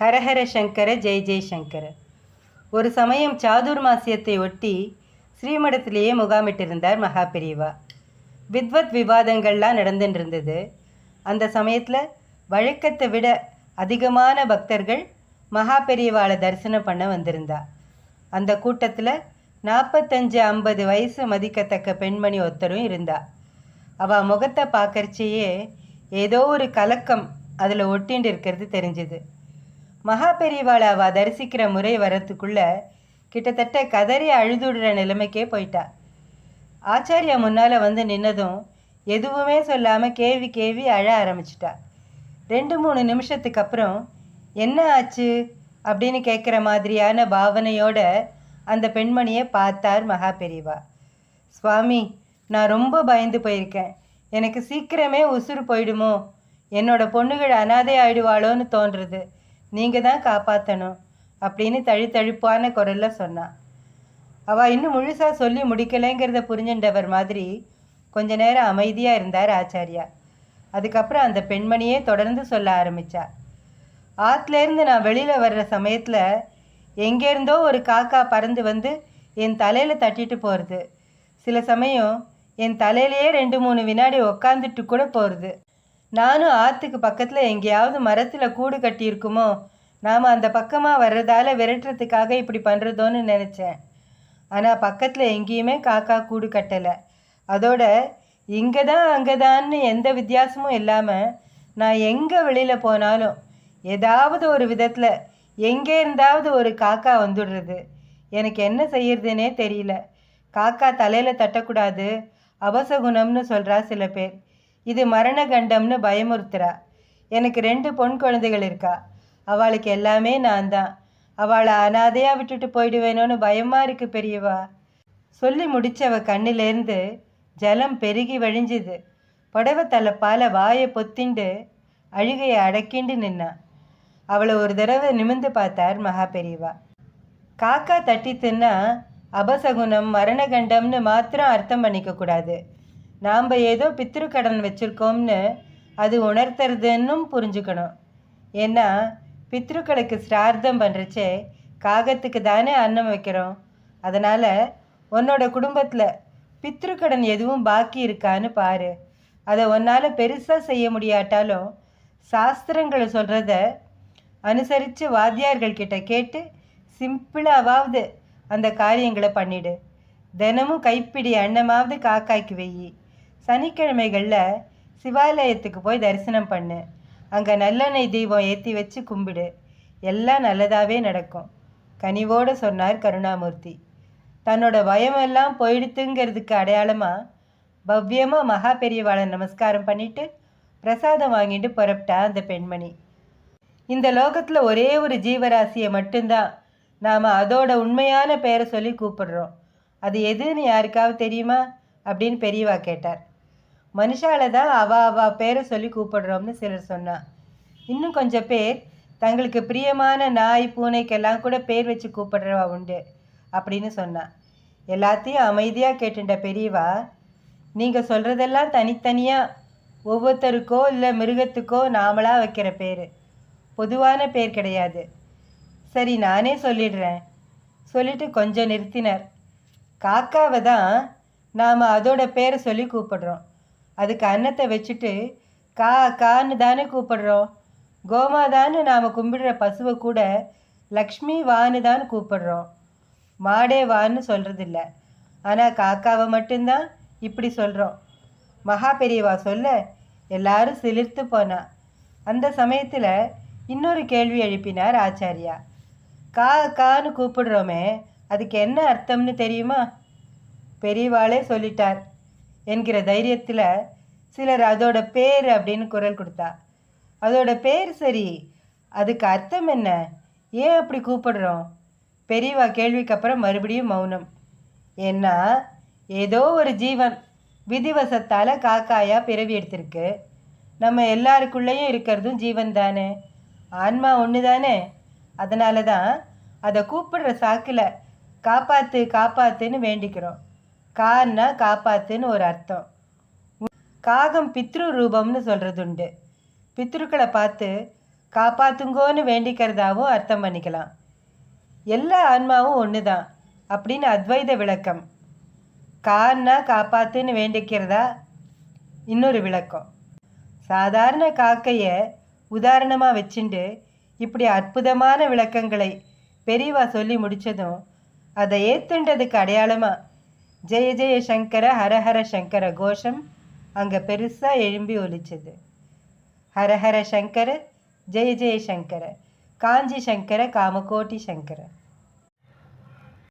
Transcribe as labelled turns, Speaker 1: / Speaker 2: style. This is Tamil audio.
Speaker 1: ஹரஹர சங்கர ஜெய் ஜெய் சங்கர. ஒரு சமயம் சாதுர் மாசியத்தை ஒட்டி ஸ்ரீமடத்திலேயே முகாமிட்டிருந்தார் மகா பெரியவா வித்வத் விவாதங்கள்லாம் நடந்துட்டு இருந்தது அந்த சமயத்தில் வழக்கத்தை விட அதிகமான பக்தர்கள் மகா பெரியவாளை தரிசனம் பண்ண வந்திருந்தா. அந்த கூட்டத்தில் நாற்பத்தஞ்சு ஐம்பது வயசு மதிக்கத்தக்க பெண்மணி ஒருத்தரும் இருந்தா. அவள் முகத்தை பார்க்கறச்சேயே ஏதோ ஒரு கலக்கம் அதில் ஒட்டிகிட்டு இருக்கிறது தெரிஞ்சுது. மகா பெரியவாளை அவள் தரிசிக்கிற முறை வரத்துக்குள்ள கிட்டத்தட்ட கதறி அழுதுடுற நிலைமைக்கே போயிட்டா. ஆச்சாரியா முன்னால் வந்து நின்னதும் எதுவுமே சொல்லாமல் கேவி கேவி அழ ஆரம்பிச்சிட்டா. ரெண்டு மூணு நிமிஷத்துக்கு அப்புறம் என்ன ஆச்சு? அப்படின்னு கேட்குற மாதிரியான பாவனையோட அந்த பெண்மணியை பார்த்தார் மகா பெரியவா சுவாமி நான் ரொம்ப பயந்து போயிருக்கேன். எனக்கு சீக்கிரமே உசுறு போயிடுமோ? என்னோட பொண்ணுகள் அனாதை ஆயிடுவாளோன்னு தோன்றுறது நீங்கள் தான் காப்பாற்றணும் அப்படின்னு தழுத்தழுப்பான குரலில் சொன்னான் அவள் இன்னும் முழுசாக சொல்லி முடிக்கலைங்கிறத புரிஞ்சுண்டவர் மாதிரி கொஞ்ச நேரம் அமைதியாக இருந்தார் ஆச்சாரியா. அதுக்கப்புறம் அந்த பெண்மணியே தொடர்ந்து சொல்ல ஆரம்பித்தா ஆற்றுலேருந்து நான் வெளியில் வர்ற சமயத்தில் எங்கேருந்தோ ஒரு காக்கா பறந்து வந்து என் தலையில் தட்டிட்டு போகிறது சில சமயம் என் தலையிலேயே ரெண்டு மூணு வினாடி உக்காந்துட்டு கூட போகிறது நானும் ஆற்றுக்கு பக்கத்தில் எங்கேயாவது மரத்தில் கூடு கட்டியிருக்குமோ? நாம் அந்த பக்கமாக வர்றதால விரட்டுறதுக்காக இப்படி பண்ணுறதோன்னு நினச்சேன். ஆனால் பக்கத்தில் எங்கேயுமே காக்கா கூடு கட்டலை. அதோட இங்கே தான் அங்கே தான்னு எந்த வித்தியாசமும் இல்லாமல் நான் எங்கே வெளியில் போனாலும் ஏதாவது ஒரு விதத்தில் எங்கே இருந்தாவது ஒரு காக்கா வந்துடுறது. எனக்கு என்ன செய்யறதுனே தெரியல. காக்கா தலையில் தட்டக்கூடாது அபசகுணம்னு சொல்கிறா சில பேர். இது மரண கண்டம்னு பயமுறுத்துறா. எனக்கு ரெண்டு பொன் குழந்தைகள் இருக்கா. அவளுக்கு எல்லாமே நான் தான் அவளை அனாதையாக விட்டுட்டு போயிடுவேனோன்னு பயமாக இருக்கு பெரியவா. சொல்லி முடிச்சவ கண்ணிலேருந்து ஜலம் பெருகி வழிஞ்சுது. புடவை தலைப்பால வாயை பொத்திண்டு அழுகையை அடக்கிண்டு நின்னான் அவளை ஒரு தடவை நிமிந்து பார்த்தார் மகா பெரியவா. காக்கா தட்டி தின்னா அபசகுணம் மரணகண்டம்னு மாத்திரம் அர்த்தம் பண்ணிக்க கூடாது நாம் ஏதோ பித்ருக்கடன் வச்சுருக்கோம்னு அது உணர்த்துறதுன்னும் புரிஞ்சுக்கணும். ஏன்னா பித்ருக்களுக்கு சிரார்த்தம் பண்ணுறச்சே காகத்துக்கு தானே அன்னம் வைக்கிறோம். அதனால் உன்னோட குடும்பத்தில் பித்ருக்கடன் எதுவும் பாக்கி இருக்கான்னு பாரு. அதை உன்னால் பெருசாக செய்ய முடியாட்டாலும் சாஸ்திரங்களை சொல்கிறத அனுசரித்து வாத்தியார்கள் கிட்ட கேட்டு சிம்பிளாவது அந்த காரியங்களை பண்ணிடு. தினமும் கைப்பிடி அன்னமாவது காக்காய்க்கு வெயி. சனிக்கிழமைகளில் சிவாலயத்துக்கு போய் தரிசனம் பண்ணு. அங்கே நல்லெண்ணெய் தீபம் ஏற்றி வச்சு கும்பிடு. எல்லாம் நல்லதாகவே நடக்கும். கனிவோடு சொன்னார் கருணாமூர்த்தி. தன்னோட பயமெல்லாம் போயிடுத்துங்கிறதுக்கு அடையாளமாக பவ்யமாக மகா பெரியவாளை நமஸ்காரம் பண்ணிட்டு பிரசாதம் வாங்கிட்டு புறப்பட்டா அந்த பெண்மணி. இந்த லோகத்தில் ஒரே ஒரு ஜீவராசியை மட்டும்தான் நாம் அதோட உண்மையான பெயரை சொல்லி கூப்பிடுறோம். அது எதுன்னு யாருக்காவது தெரியுமா? அப்படின்னு பெரியவா கேட்டார். மனுஷால தான் அவா அவா பேரை சொல்லி கூப்பிடுறோம்னு சிலர் சொன்னா. இன்னும் கொஞ்சம் பேர் தங்களுக்கு பிரியமான நாய் பூனைக்கெல்லாம் கூட பேர் வச்சு கூப்பிடுறவா உண்டு அப்படின்னு சொன்னான் எல்லாத்தையும் அமைதியாக கேட்டுட்ட பெரியவா நீங்கள் சொல்கிறதெல்லாம் தனித்தனியாக ஒவ்வொருத்தருக்கோ இல்லை மிருகத்துக்கோ நாமளாக வைக்கிற பேர். பொதுவான பேர் கிடையாது. சரி நானே சொல்லிடுறேன். சொல்லிட்டு கொஞ்சம் நிறுத்தினார். காக்காவை தான் நாம் அதோட பேரை சொல்லி கூப்பிடுறோம். அதுக்கு அன்னத்தை வச்சுட்டு கா கான்னு தானே கூப்பிடுறோம். கோமாதான்னு நாம் கும்பிடுற பசுவை கூட லக்ஷ்மி வான்னு தான் கூப்பிடுறோம். மாடே வான்னு சொல்கிறதில்ல ஆனால் காக்காவை மட்டும்தான் இப்படி சொல்கிறோம் மகா பெரியவா சொல்ல எல்லாரும் சிலிர்த்து போனா. அந்த சமயத்தில் இன்னொரு கேள்வி எழுப்பினார் ஆச்சாரியா. கா கான்னு கூப்பிடுறோமே அதுக்கு என்ன அர்த்தம்னு தெரியுமா? பெரியவாளே சொல்லிட்டார். என்கிற தைரியத்தில் சிலர் அதோட பேர் அப்படின்னு குரல் கொடுத்தா. அதோட பேர் சரி அதுக்கு அர்த்தம் என்ன? ஏன் அப்படி கூப்பிடுறோம்? பெரியவா கேள்விக்கு அப்புறம் மறுபடியும் மௌனம். ஏன்னா ஏதோ ஒரு ஜீவன் விதிவசத்தால் காக்காயா பிறவி எடுத்திருக்கு. நம்ம எல்லாருக்குள்ளேயும் இருக்கிறதும் ஜீவன் தானே. ஆன்மா ஒன்று தானே. அதனால தான் அதை கூப்பிடுற சாக்கில் காப்பாற்று காப்பாற்றுன்னு வேண்டிக்கிறோம். கான்னா காப்பாத்துன்னு ஒரு அர்த்தம். காகம் பித்ரு ரூபம்னு சொல்கிறது உண்டு பித்ருக்களை பார்த்து காப்பாத்துங்கோன்னு வேண்டிக்கிறதாவும் அர்த்தம் பண்ணிக்கலாம். எல்லா ஆன்மாவும் ஒன்று தான் அப்படின்னு அத்வைத விளக்கம். கான்னா காப்பாத்துன்னு வேண்டிக்கிறதா? இன்னொரு விளக்கம். சாதாரண காக்கையை உதாரணமாக வச்சுண்டு இப்படி அற்புதமான விளக்கங்களை பெரியவா சொல்லி முடித்ததும் அதை ஏத்துண்டதுக்கு அடையாளமாக ஜெய ஜெய சங்கர ஹரஹர சங்கர கோஷம் அங்கே பெருசாக எழும்பி ஒலிச்சது. ஹரஹர சங்கர ஜெய ஜெய சங்கர காஞ்சி சங்கர காமகோட்டி சங்கர.